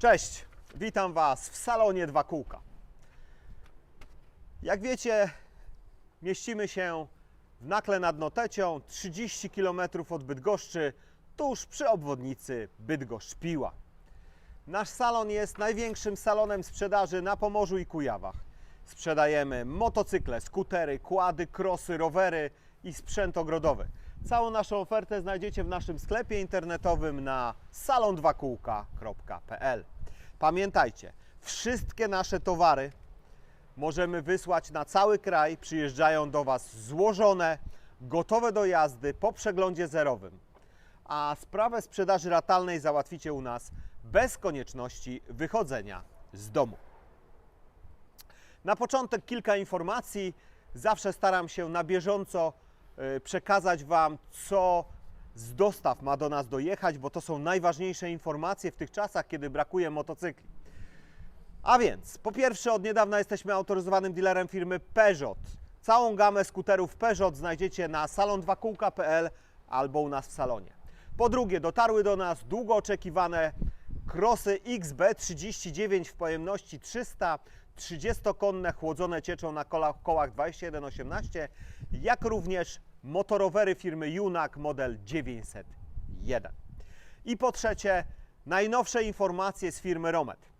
Cześć, witam Was w salonie Dwa Kółka. Jak wiecie, mieścimy się w Nakle nad Notecią, 30 km od Bydgoszczy, tuż przy obwodnicy Bydgoszcz-Piła. Nasz salon jest największym salonem sprzedaży na Pomorzu i Kujawach. Sprzedajemy motocykle, skutery, kłady, krosy, rowery i sprzęt ogrodowy. Całą naszą ofertę znajdziecie w naszym sklepie internetowym na salondwakółka.pl. Pamiętajcie, wszystkie nasze towary możemy wysłać na cały kraj. Przyjeżdżają do Was złożone, gotowe do jazdy po przeglądzie zerowym. A sprawę sprzedaży ratalnej załatwicie u nas bez konieczności wychodzenia z domu. Na początek kilka informacji. Zawsze staram się na bieżąco y, przekazać Wam, co z dostaw ma do nas dojechać, bo to są najważniejsze informacje w tych czasach, kiedy brakuje motocykli. A więc, po pierwsze, od niedawna jesteśmy autoryzowanym dealerem firmy Peugeot. Całą gamę skuterów Peugeot znajdziecie na salon2kółka.pl albo u nas w salonie. Po drugie, dotarły do nas długo oczekiwane Crossy XB39 w pojemności 300, 30-konne chłodzone cieczą na kołach 2118, jak również motorowery firmy Junak model 901. I po trzecie, najnowsze informacje z firmy Romet.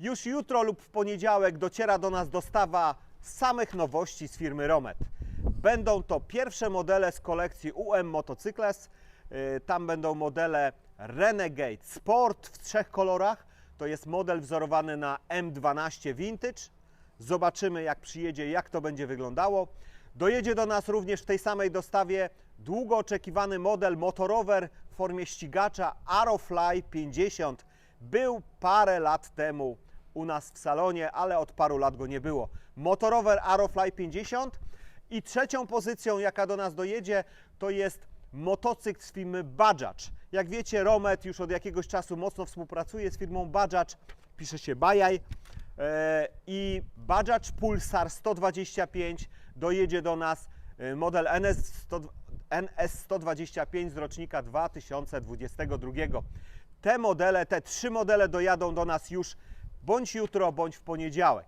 Już jutro lub w poniedziałek dociera do nas dostawa samych nowości z firmy Romet. Będą to pierwsze modele z kolekcji UM Motocykles. Yy, Tam będą modele Renegade Sport w trzech kolorach. To jest model wzorowany na M12 Vintage. Zobaczymy jak przyjedzie, jak to będzie wyglądało. Dojedzie do nas również w tej samej dostawie długo oczekiwany model motorower w formie ścigacza Arrowfly 50. Był parę lat temu u nas w salonie, ale od paru lat go nie było. Motorower Arrowfly 50 i trzecią pozycją, jaka do nas dojedzie, to jest motocykl z firmy Bajaj. Jak wiecie, Romet już od jakiegoś czasu mocno współpracuje z firmą Bajaj, pisze się Bajaj. E, I Bajaj Pulsar 125 dojedzie do nas e, model NS, 100, NS 125 z rocznika 2022. Te modele, te trzy modele dojadą do nas już bądź jutro, bądź w poniedziałek.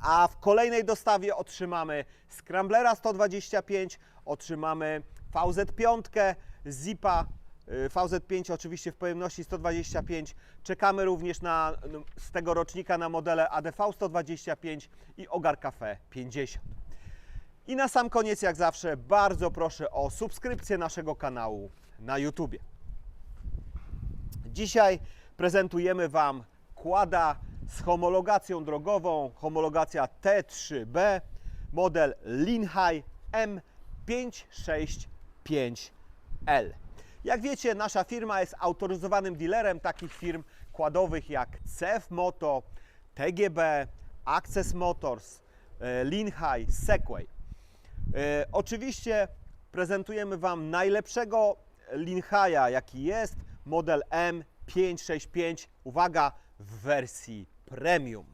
A w kolejnej dostawie otrzymamy Scramblera 125, otrzymamy VZ5, Zipa y, VZ5 oczywiście w pojemności 125. Czekamy również na, z tego rocznika na modele ADV 125 i Ogar Cafe 50. I na sam koniec, jak zawsze, bardzo proszę o subskrypcję naszego kanału na YouTube. Dzisiaj prezentujemy Wam kłada z homologacją drogową, homologacja T3B, model Linhai M565L. Jak wiecie, nasza firma jest autoryzowanym dealerem takich firm kładowych jak CF Moto, TGB, Access Motors, e, Linhai, Segway. E, Oczywiście prezentujemy Wam najlepszego Linhaja, jaki jest, model M565, uwaga, w wersji premium.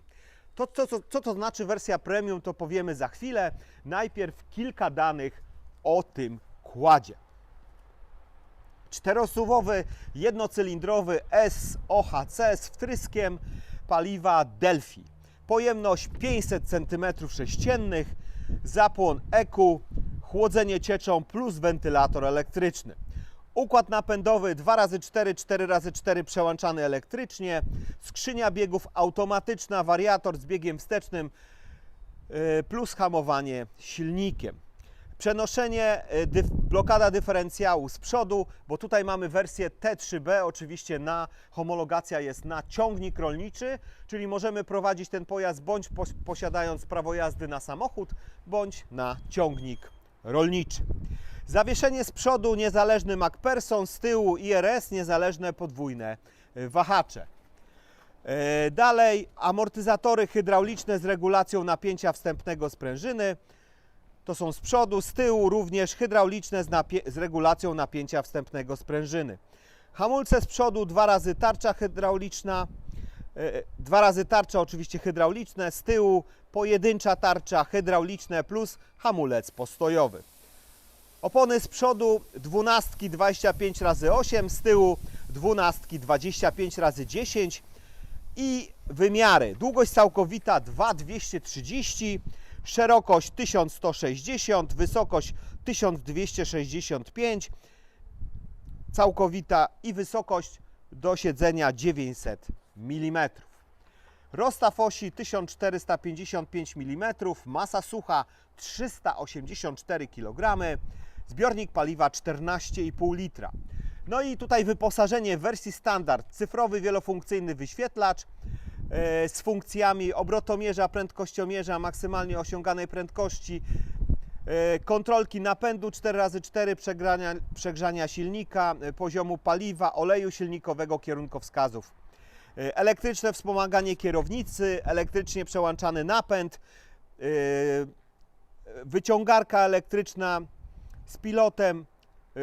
To, co, co, co to znaczy wersja premium, to powiemy za chwilę. Najpierw kilka danych o tym kładzie. Czterosuwowy, jednocylindrowy SOHC z wtryskiem paliwa Delphi. Pojemność 500 cm3, zapłon EQ, chłodzenie cieczą plus wentylator elektryczny. Układ napędowy 2x4, 4x4 przełączany elektrycznie, skrzynia biegów automatyczna, wariator z biegiem wstecznym yy, plus hamowanie silnikiem. Przenoszenie, y, dyf, blokada dyferencjału z przodu, bo tutaj mamy wersję T3B, oczywiście na homologacja jest na ciągnik rolniczy, czyli możemy prowadzić ten pojazd bądź pos, posiadając prawo jazdy na samochód, bądź na ciągnik rolniczy. Zawieszenie z przodu niezależny MacPherson, z tyłu IRS niezależne podwójne y, wahacze. E, Dalej amortyzatory hydrauliczne z regulacją napięcia wstępnego sprężyny. To są z przodu, z tyłu również hydrauliczne z, z regulacją napięcia wstępnego sprężyny. Hamulce z przodu, dwa razy tarcza hydrauliczna, e, dwa razy tarcza oczywiście hydrauliczne, z tyłu pojedyncza tarcza hydrauliczne plus hamulec postojowy. Opony z przodu 12 25 razy 8 z tyłu 12 25 razy 10 I wymiary. Długość całkowita 2230, szerokość 1160, wysokość 1265, całkowita i wysokość do siedzenia 900 mm. Rozstaw osi 1455 mm, masa sucha 384 kg, zbiornik paliwa 14,5 litra. No i tutaj wyposażenie w wersji standard, cyfrowy wielofunkcyjny wyświetlacz z funkcjami obrotomierza, prędkościomierza, maksymalnie osiąganej prędkości, e, kontrolki napędu 4x4, przegrzania, przegrzania silnika, e, poziomu paliwa, oleju silnikowego, kierunkowskazów. E, Elektryczne wspomaganie kierownicy, elektrycznie przełączany napęd, e, wyciągarka elektryczna z pilotem,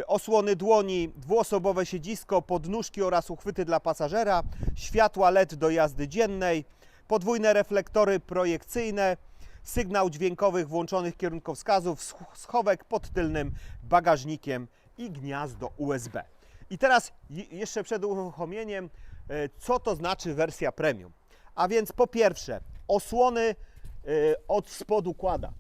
osłony dłoni, dwuosobowe siedzisko, podnóżki oraz uchwyty dla pasażera, światła LED do jazdy dziennej, podwójne reflektory projekcyjne, sygnał dźwiękowych włączonych kierunkowskazów, sch- schowek pod tylnym bagażnikiem i gniazdo USB. I teraz je- jeszcze przed uruchomieniem, e, co to znaczy wersja premium? A więc po pierwsze, osłony e, od spodu kłada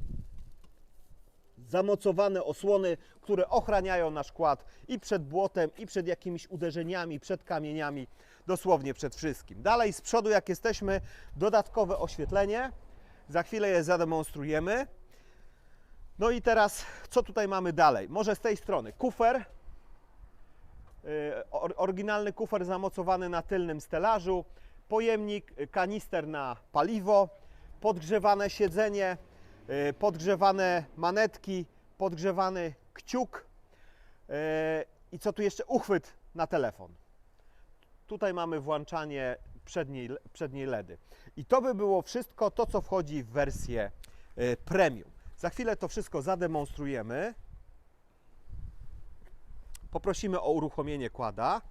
zamocowane osłony, które ochraniają nasz kład i przed błotem, i przed jakimiś uderzeniami, przed kamieniami, dosłownie przed wszystkim. Dalej z przodu, jak jesteśmy, dodatkowe oświetlenie. Za chwilę je zademonstrujemy. No i teraz, co tutaj mamy dalej? Może z tej strony kufer. Or- Oryginalny kufer zamocowany na tylnym stelażu, pojemnik, y, kanister na paliwo, podgrzewane siedzenie, y, podgrzewane manetki, podgrzewany kciuk yy, i co tu jeszcze? Uchwyt na telefon. Tutaj mamy włączanie przedniej, przedniej LEDy. I to by było wszystko to, co wchodzi w wersję y, premium. Za chwilę to wszystko zademonstrujemy. Poprosimy o uruchomienie kłada.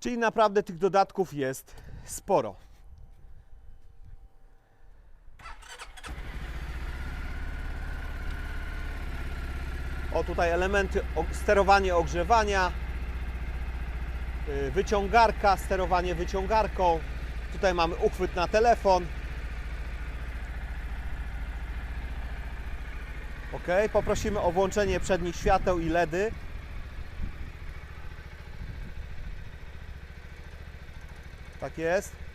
Czyli naprawdę tych dodatków jest sporo. O tutaj elementy sterowanie ogrzewania, y, wyciągarka, sterowanie wyciągarką. Tutaj mamy uchwyt na telefon. Ok, poprosimy o włączenie przednich świateł i LEDy. Tak jest.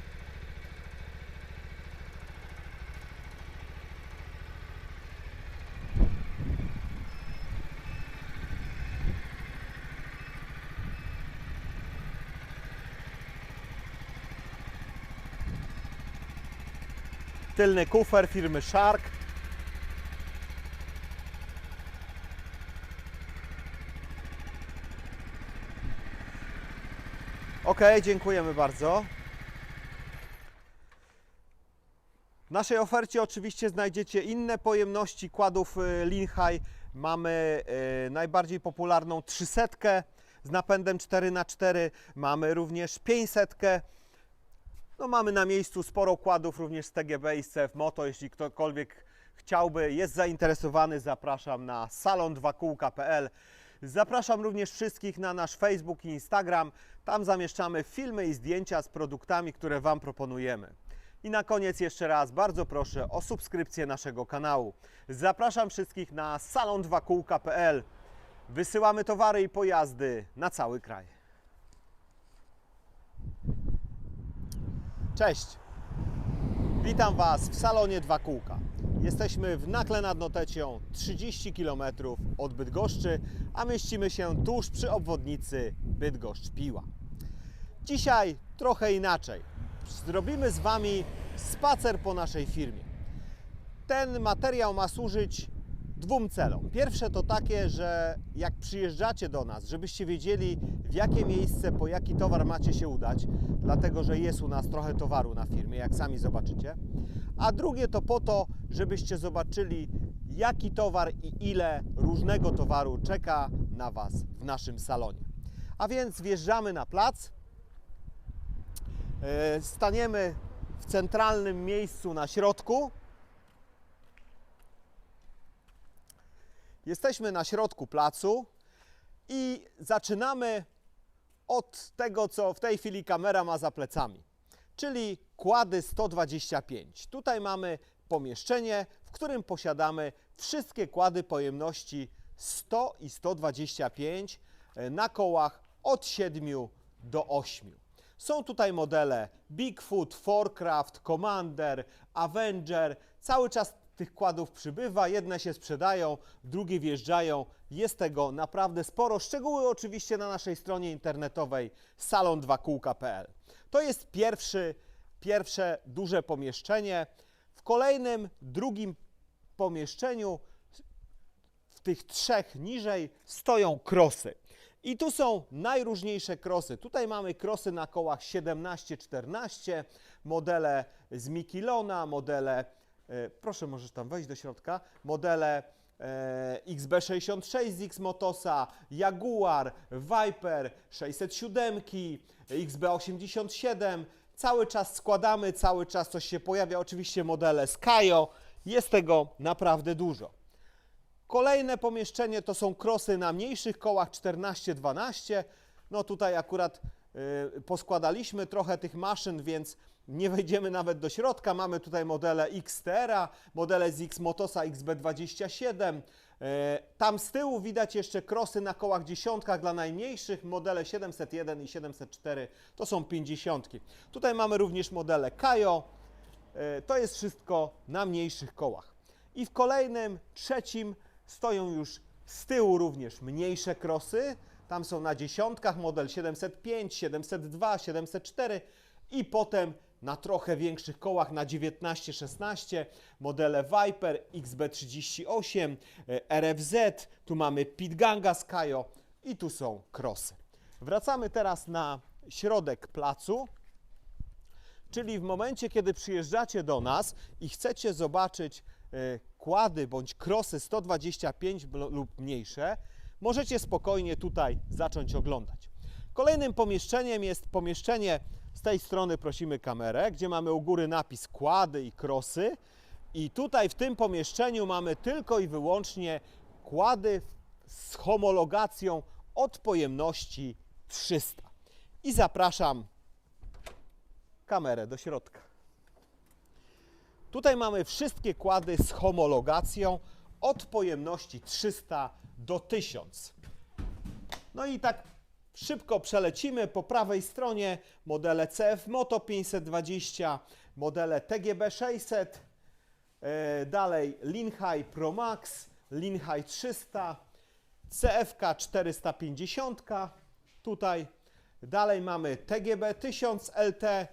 Tylny kufer firmy Shark. Ok, dziękujemy bardzo. W naszej ofercie oczywiście znajdziecie inne pojemności kładów y, Linhai. Mamy y, najbardziej popularną 300 z napędem 4x4, mamy również 500. No mamy na miejscu sporo kładów również z TGB i z CF Moto. Jeśli ktokolwiek chciałby, jest zainteresowany, zapraszam na salon2kółka.pl. Zapraszam również wszystkich na nasz Facebook i Instagram. Tam zamieszczamy filmy i zdjęcia z produktami, które Wam proponujemy. I na koniec jeszcze raz bardzo proszę o subskrypcję naszego kanału. Zapraszam wszystkich na salon2kółka.pl. Wysyłamy towary i pojazdy na cały kraj. Cześć! Witam Was w salonie Dwa Kółka. Jesteśmy w Nakle nad Notecią, 30 km od Bydgoszczy, a mieścimy się tuż przy obwodnicy Bydgoszcz-Piła. Dzisiaj trochę inaczej. Zrobimy z Wami spacer po naszej firmie. Ten materiał ma służyć dwóm celom. Pierwsze to takie, że jak przyjeżdżacie do nas, żebyście wiedzieli w jakie miejsce, po jaki towar macie się udać, dlatego że jest u nas trochę towaru na firmie, jak sami zobaczycie. A drugie to po to, żebyście zobaczyli jaki towar i ile różnego towaru czeka na Was w naszym salonie. A więc wjeżdżamy na plac. E, Staniemy w centralnym miejscu na środku. Jesteśmy na środku placu i zaczynamy od tego, co w tej chwili kamera ma za plecami, czyli kłady 125. Tutaj mamy pomieszczenie, w którym posiadamy wszystkie kłady pojemności 100 i 125 e, na kołach od 7 do 8. Są tutaj modele Bigfoot, Forecraft, Commander, Avenger. Cały czas tych kładów przybywa, jedne się sprzedają, drugie wjeżdżają. Jest tego naprawdę sporo. Szczegóły oczywiście na naszej stronie internetowej salon2kółka.pl. To jest pierwszy, pierwsze duże pomieszczenie. W kolejnym, drugim pomieszczeniu w tych trzech niżej stoją krosy. I tu są najróżniejsze krosy. Tutaj mamy krosy na kołach 17-14, modele z Mikilona, modele, proszę możesz tam wejść do środka, modele e, XB66 z X-Motosa, Jaguar, Viper, 607, XB87. Cały czas składamy, cały czas coś się pojawia. Oczywiście modele Skyo. Jest tego naprawdę dużo. Kolejne pomieszczenie to są krosy na mniejszych kołach 14-12. No tutaj akurat y, poskładaliśmy trochę tych maszyn, więc nie wejdziemy nawet do środka. Mamy tutaj modele XTR, modele z X-Motosa XB27. Y, tam z tyłu widać jeszcze krosy na kołach dziesiątkach dla najmniejszych. Modele 701 i 704 to są 50. Tutaj mamy również modele Kajo. Y, To jest wszystko na mniejszych kołach. I w kolejnym, trzecim stoją już z tyłu również mniejsze krosy. Tam są na dziesiątkach model 705, 702, 704 i potem na trochę większych kołach na 19-16 modele Viper, XB38, e, RFZ, tu mamy Pitganga Skyo i tu są krosy. Wracamy teraz na środek placu. Czyli w momencie, kiedy przyjeżdżacie do nas i chcecie zobaczyć e, kłady bądź krosy 125 bl- lub mniejsze, możecie spokojnie tutaj zacząć oglądać. Kolejnym pomieszczeniem jest pomieszczenie, z tej strony prosimy kamerę, gdzie mamy u góry napis kłady i krosy. I tutaj w tym pomieszczeniu mamy tylko i wyłącznie kłady z homologacją od pojemności 300. I zapraszam kamerę do środka. Tutaj mamy wszystkie kłady z homologacją od pojemności 300 do 1000. No i tak szybko przelecimy po prawej stronie. Modele CF Moto 520, modele TGB 600, e, dalej Linhai Pro Max, Linhai 300, CFK 450, tutaj dalej mamy TGB 1000 LT,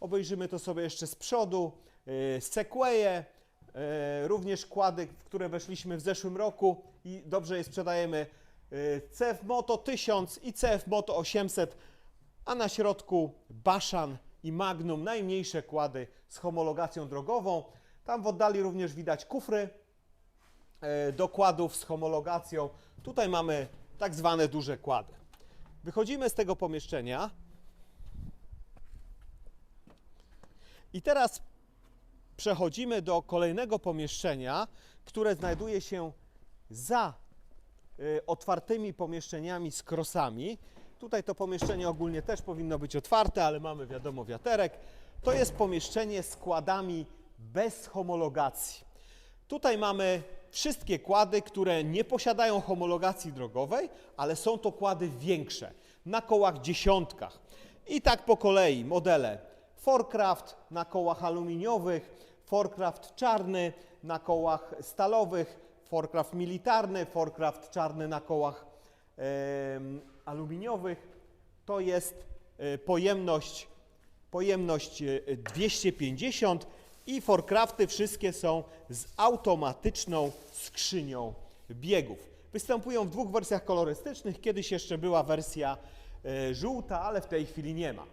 obejrzymy to sobie jeszcze z przodu, e, Sequoie, e, również kłady, w które weszliśmy w zeszłym roku i dobrze je sprzedajemy, CF Moto 1000 i CF Moto 800, a na środku Baszan i Magnum, najmniejsze kłady z homologacją drogową. Tam w oddali również widać kufry, e, dokładów z homologacją. Tutaj mamy tak zwane duże kłady. Wychodzimy z tego pomieszczenia i teraz przechodzimy do kolejnego pomieszczenia, które znajduje się za y, otwartymi pomieszczeniami z krosami. Tutaj to pomieszczenie ogólnie też powinno być otwarte, ale mamy wiadomo wiaterek. To jest pomieszczenie z kładami bez homologacji. Tutaj mamy wszystkie kłady, które nie posiadają homologacji drogowej, ale są to kłady większe, na kołach dziesiątkach. I tak po kolei modele Forcraft na kołach aluminiowych, Forcraft czarny na kołach stalowych, Forcraft militarny, Forcraft czarny na kołach em, aluminiowych. To jest e, pojemność pojemność e, 250 i Forcrafty wszystkie są z automatyczną skrzynią biegów. Występują w dwóch wersjach kolorystycznych. Kiedyś jeszcze była wersja e, żółta, ale w tej chwili nie ma.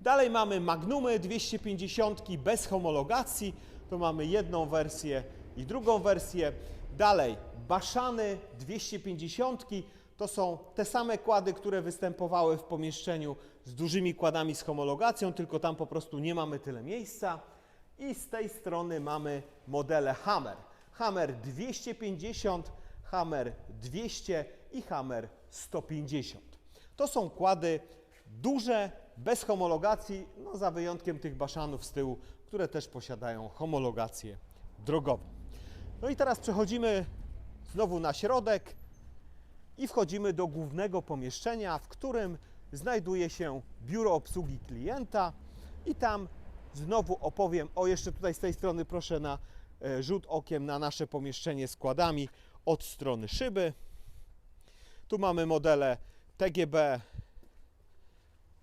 Dalej mamy Magnumy 250 bez homologacji. To mamy jedną wersję i drugą wersję. Dalej Baszany 250 to są te same kłady, które występowały w pomieszczeniu z dużymi kładami z homologacją, tylko tam po prostu nie mamy tyle miejsca. I z tej strony mamy modele Hammer. Hammer 250, Hammer 200 i Hammer 150. To są kłady duże, bez homologacji, no za wyjątkiem tych baszanów z tyłu, które też posiadają homologację drogową. No i teraz przechodzimy znowu na środek i wchodzimy do głównego pomieszczenia, w którym znajduje się biuro obsługi klienta i tam znowu opowiem, o jeszcze tutaj z tej strony proszę na e, rzut okiem na nasze pomieszczenie składami od strony szyby. Tu mamy modele TGB,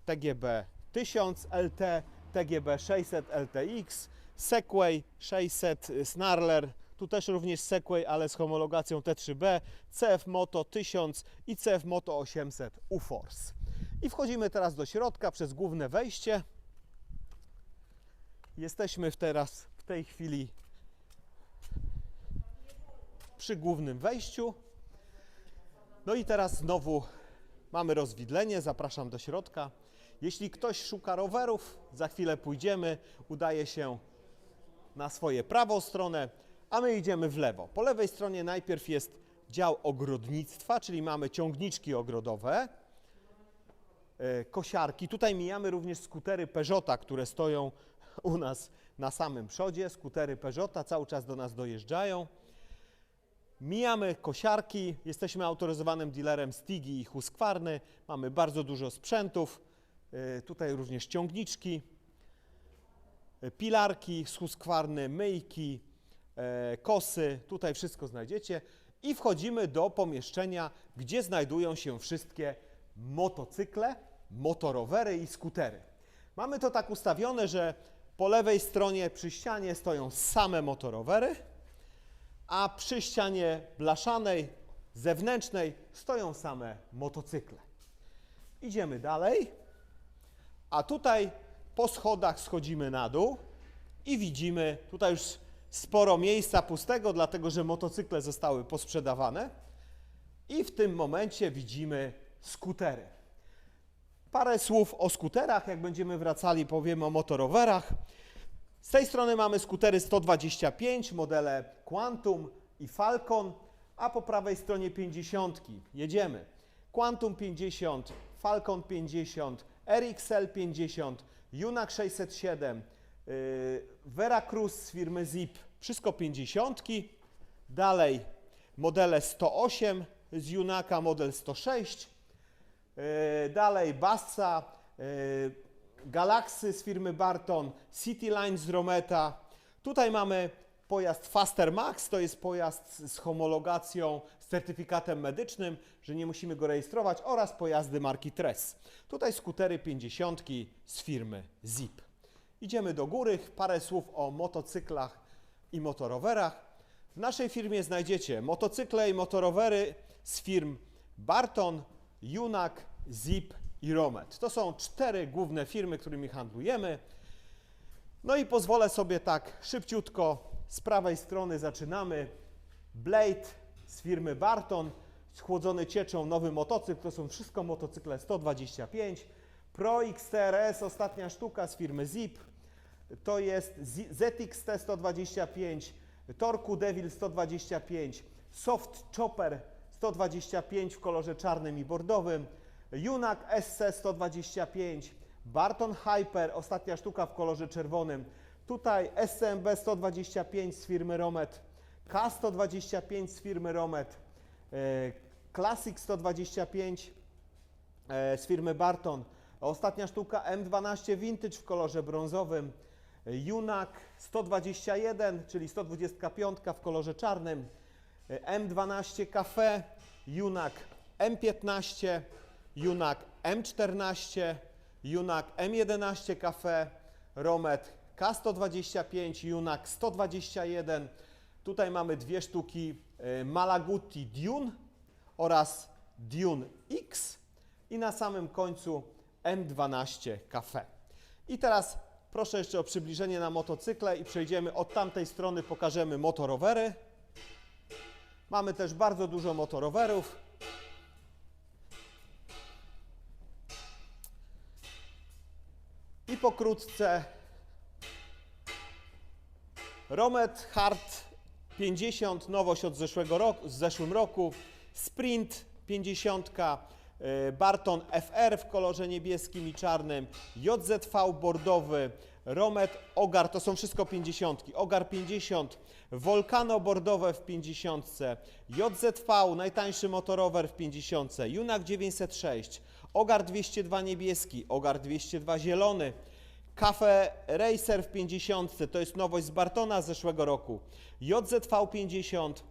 TGB 1000 LT, TGB 600 LTX, Segway 600 Snarler, tu też również Segway, ale z homologacją T3B, CF Moto 1000 i CF Moto 800 UForce. I wchodzimy teraz do środka przez główne wejście. Jesteśmy teraz w tej chwili przy głównym wejściu. No i teraz znowu mamy rozwidlenie, zapraszam do środka. Jeśli ktoś szuka rowerów, za chwilę pójdziemy, udaje się na swoje prawą stronę, a my idziemy w lewo. Po lewej stronie najpierw jest dział ogrodnictwa, czyli mamy ciągniczki ogrodowe, e, kosiarki. Tutaj mijamy również skutery Peugeota, które stoją u nas na samym przodzie. Skutery Peugeota cały czas do nas dojeżdżają. Mijamy kosiarki, jesteśmy autoryzowanym dealerem Stigi i Husqvarny, mamy bardzo dużo sprzętów, y, tutaj również ciągniczki, y, pilarki z Husqvarny, myjki, e, kosy, tutaj wszystko znajdziecie i wchodzimy do pomieszczenia, gdzie znajdują się wszystkie motocykle, motorowery i skutery. Mamy to tak ustawione, że po lewej stronie przy ścianie stoją same motorowery, a przy ścianie blaszanej, zewnętrznej stoją same motocykle. Idziemy dalej, a tutaj po schodach schodzimy na dół i widzimy tutaj już sporo miejsca pustego, dlatego że motocykle zostały posprzedawane. I w tym momencie widzimy skutery. Parę słów o skuterach, jak będziemy wracali, powiemy o motorowerach. Z tej strony mamy skutery 125, modele Quantum i Falcon, a po prawej stronie 50. Jedziemy. Quantum 50, Falcon 50, RXL 50, Junak 607, yy, Veracruz z firmy Zip, wszystko 50. Dalej modele 108 z Junaka, model 106. Yy, Dalej Bassa, yy, Galaxy z firmy Barton, Cityline z Rometa. Tutaj mamy pojazd Faster Max, to jest pojazd z homologacją, z certyfikatem medycznym, że nie musimy go rejestrować oraz pojazdy marki Tress. Tutaj skutery 50 z firmy Zip. Idziemy do góry, parę słów o motocyklach i motorowerach. W naszej firmie znajdziecie motocykle i motorowery z firm Barton, Junak, Zip i Romet. To są cztery główne firmy, którymi handlujemy. No i pozwolę sobie tak szybciutko z prawej strony zaczynamy. Blade z firmy Barton, schłodzony cieczą nowy motocykl, to są wszystko motocykle 125. Pro XTRS, ostatnia sztuka z firmy Zip, to jest Z- ZXT 125, Torku Devil 125, Soft Chopper 125 w kolorze czarnym i bordowym, Junak SC 125, Barton Hyper, ostatnia sztuka w kolorze czerwonym, tutaj SCMB 125 z firmy Romet, K125 z firmy Romet, e, Classic 125 e, z firmy Barton. Ostatnia sztuka M12 Vintage w kolorze brązowym. Junak 121, czyli 125 w kolorze czarnym. M12 Cafe, Junak M15, Junak M14, Junak M11 Cafe, Romet K125, Junak 121. Tutaj mamy dwie sztuki e, Malaguti Dune oraz Dune X i na samym końcu M12 Cafe. I teraz proszę jeszcze o przybliżenie na motocykle i przejdziemy od tamtej strony, pokażemy motorowery. Mamy też bardzo dużo motorowerów. I pokrótce Romet Hard 50, nowość od zeszłego roku, z zeszłym roku, Sprint 50, e, Barton FR w kolorze niebieskim i czarnym, JZV bordowy, Romet Ogar, to są wszystko 50. Ogar 50, Volcano bordowe w 50, JZV najtańszy motorower w 50, Junak 906, Ogar 202 niebieski, Ogar 202 zielony, Cafe Racer w 50, to jest nowość z Bartona z zeszłego roku. JZV 50,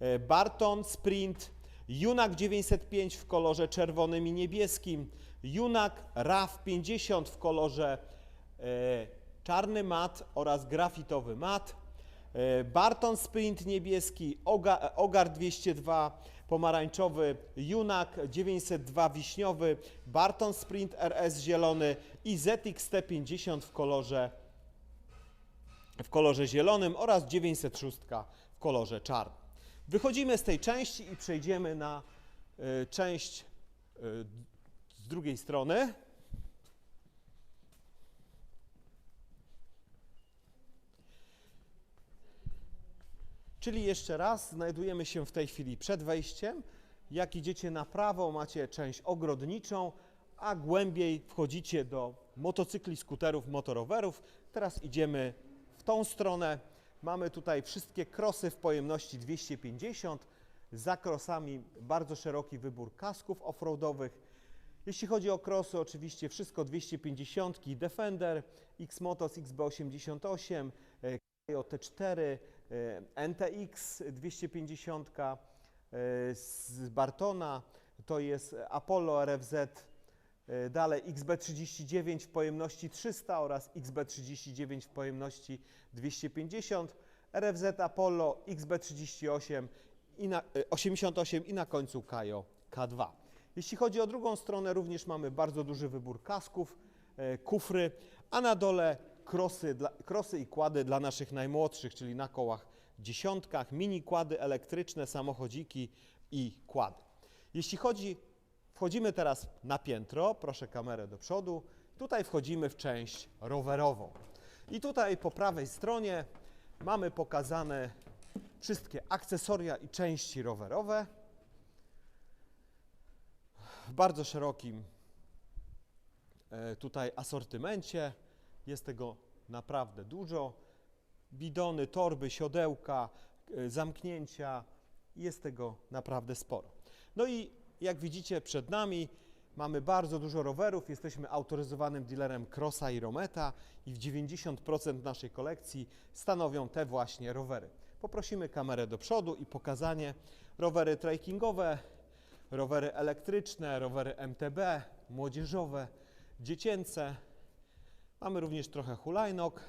e, Barton Sprint, Junak 905 w kolorze czerwonym i niebieskim, Junak RAV 50 w kolorze e, czarny mat oraz grafitowy mat, e, Barton Sprint niebieski, Oga, Ogar 202 pomarańczowy, Junak 902 wiśniowy, Barton Sprint RS zielony i ZXT 50 w kolorze, w kolorze zielonym oraz 906 w kolorze czarnym. Wychodzimy z tej części i przejdziemy na y, część y, z drugiej strony. Czyli jeszcze raz, znajdujemy się w tej chwili przed wejściem. Jak idziecie na prawo, macie część ogrodniczą, a głębiej wchodzicie do motocykli, skuterów, motorowerów. Teraz idziemy w tą stronę. Mamy tutaj wszystkie krosy w pojemności 250. Za krosami bardzo szeroki wybór kasków offroadowych. Jeśli chodzi o krosy, oczywiście wszystko 250, Defender, X-Motos XB88, e, Kajo T4, e, NTX 250 e, z Bartona, to jest Apollo RFZ, dalej XB39 w pojemności 300 oraz XB39 w pojemności 250, RFZ Apollo XB38 i na, e, 88 i na końcu Kajo K2. Jeśli chodzi o drugą stronę, również mamy bardzo duży wybór kasków, e, kufry, a na dole krosy, dla, krosy i kłady dla naszych najmłodszych, czyli na kołach dziesiątkach, mini kłady elektryczne, samochodziki i kłady. Jeśli chodzi, wchodzimy teraz na piętro, proszę kamerę do przodu, tutaj wchodzimy w część rowerową. I tutaj po prawej stronie mamy pokazane wszystkie akcesoria i części rowerowe w bardzo szerokim e, tutaj asortymencie. Jest tego naprawdę dużo. Bidony, torby, siodełka, e, zamknięcia. Jest tego naprawdę sporo. No i jak widzicie przed nami mamy bardzo dużo rowerów. Jesteśmy autoryzowanym dealerem Crossa i Rometa i w 90% naszej kolekcji stanowią te właśnie rowery. Poprosimy kamerę do przodu i pokazanie rowery trekkingowe, rowery elektryczne, rowery MTB, młodzieżowe, dziecięce. Mamy również trochę hulajnóg.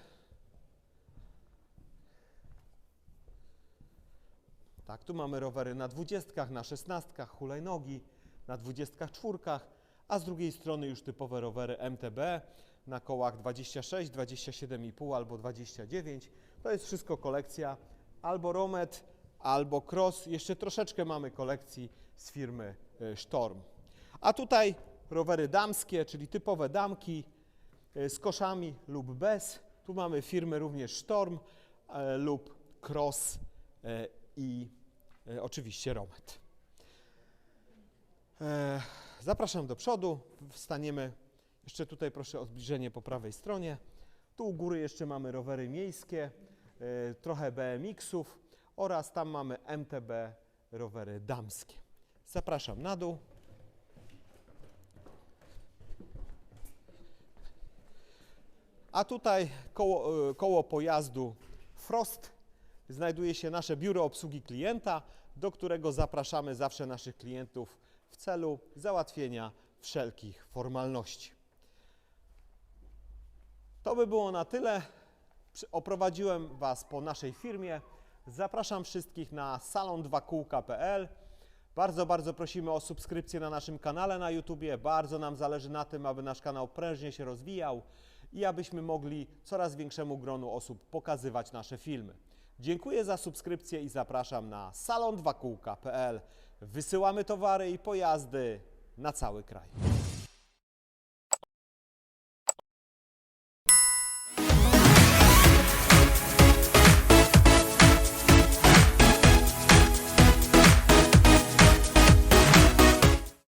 Tak, tu mamy rowery na dwudziestkach, na szesnastkach, hulajnogi, na dwudziestkach czwórkach, a z drugiej strony już typowe rowery MTB na kołach 26, 27,5 albo 29. To jest wszystko kolekcja albo Romet, albo Cross. Jeszcze troszeczkę mamy kolekcji z firmy e, Storm. A tutaj rowery damskie, czyli typowe damki e, z koszami lub bez. Tu mamy firmy również Storm e, lub Cross i oczywiście Romet. E, Zapraszam do przodu, wstaniemy. Jeszcze tutaj proszę o zbliżenie po prawej stronie. Tu u góry jeszcze mamy rowery miejskie, e, trochę BMX-ów oraz tam mamy MTB rowery damskie. Zapraszam na dół. A tutaj koło, e, koło pojazdu Frost znajduje się nasze biuro obsługi klienta, do którego zapraszamy zawsze naszych klientów w celu załatwienia wszelkich formalności. To by było na tyle. Oprowadziłem Was po naszej firmie. Zapraszam wszystkich na salon2kółka.pl. Bardzo, bardzo prosimy o subskrypcję na naszym kanale na YouTubie. Bardzo nam zależy na tym, aby nasz kanał prężnie się rozwijał i abyśmy mogli coraz większemu gronu osób pokazywać nasze filmy. Dziękuję za subskrypcję i zapraszam na salon2kółka.pl. Wysyłamy towary i pojazdy na cały kraj.